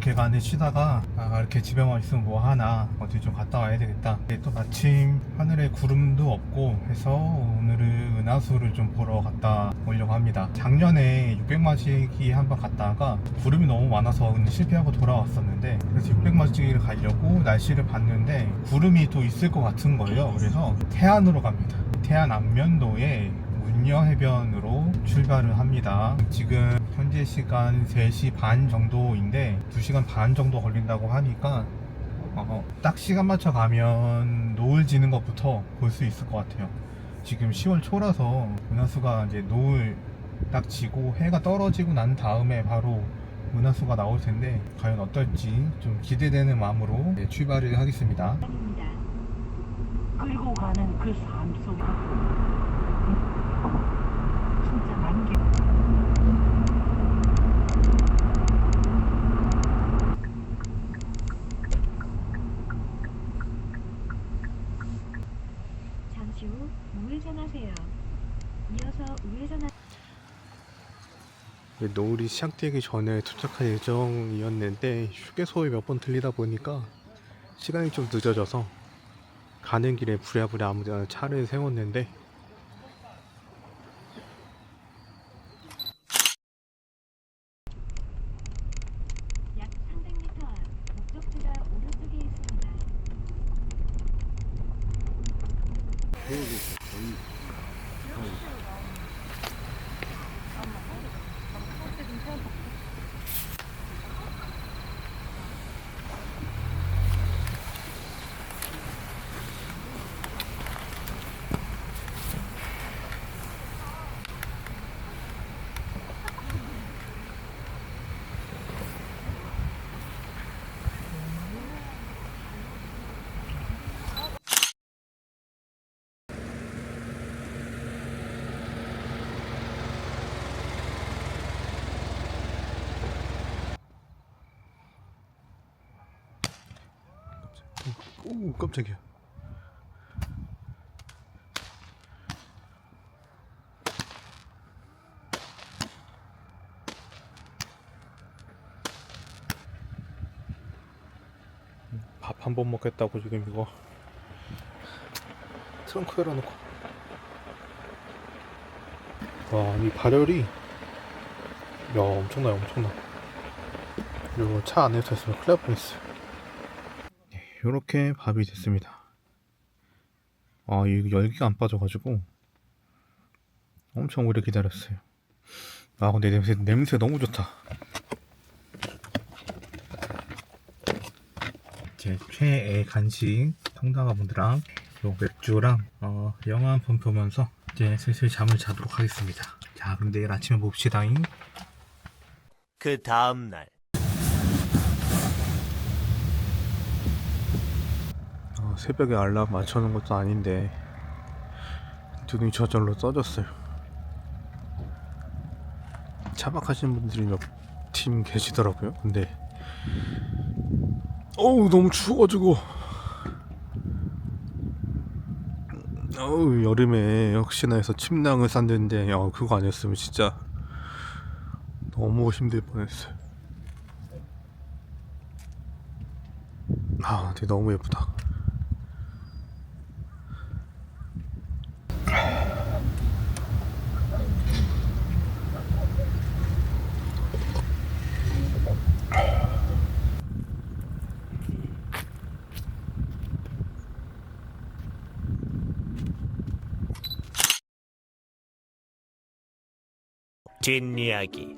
개간에 쉬다가 아, 이렇게 집에만 있으면 뭐 하나 어디 좀 갔다 와야 되겠다. 또 마침 하늘에 구름도 없고 해서 오늘은 은하수를 좀 보러 갔다 오려고 합니다. 작년에 600마지기 한번 갔다가 구름이 너무 많아서 실패하고 돌아왔었는데 그래서 600마지기를 가려고 날씨를 봤는데 구름이 또 있을 것 같은 거예요. 그래서 태안으로 갑니다. 태안 안면도에 운여 해변으로 출발을 합니다. 지금 현재 시간 3시 반 정도인데 2시간 반 정도 걸린다고 하니까 어, 딱 시간 맞춰 가면 노을 지는 것부터 볼 수 있을 것 같아요. 지금 10월 초라서 은하수가 이제 노을 딱 지고 해가 떨어지고 난 다음에 바로 은하수가 나올 텐데 과연 어떨지 좀 기대되는 마음으로 네, 출발을 하겠습니다. 끌고 가는 그 삶 속에 진짜 만개 잠시 후 우회전하세요. 이어서 우회전하 노을이 시작되기 전에 도착할 예정이었는데 휴게소에 몇 번 들리다 보니까 시간이 좀 늦어져서 가는 길에 부랴부랴 아무데나 차를 세웠는데 약 300m 앞 목적지가 오른쪽에 있습니다. 오 깜짝이야. 밥 한 번 먹겠다고 지금 이거. 트렁크 열어놓고. 와이 발열이. 야 엄청나요 엄청나. 이거 차 안에서 있으면 큰일 날 뻔했어요 이렇게 밥이 됐습니다. 아, 이거 열기가 안 빠져가지고 엄청 오래 기다렸어요. 아, 근데 냄새, 냄새 너무 좋다. 제 최애 간식 통닭아분들랑 요 맥주랑 어, 영화 한 편 보면서 이제 슬슬 잠을 자도록 하겠습니다. 자, 그럼 내일 아침에 봅시다잉. 그 다음 날 새벽에 알람 맞춰놓은 것도 아닌데 눈이 저절로 써졌어요. 차박하시는 분들이 몇 팀 계시더라고요. 근데 어우 너무 추워가지고 어우 여름에 역시나 해서 침낭을 쌌는데 야 그거 아니었으면 진짜 너무 힘들 뻔했어요. 아 근데 너무 예쁘다. 뒷이야기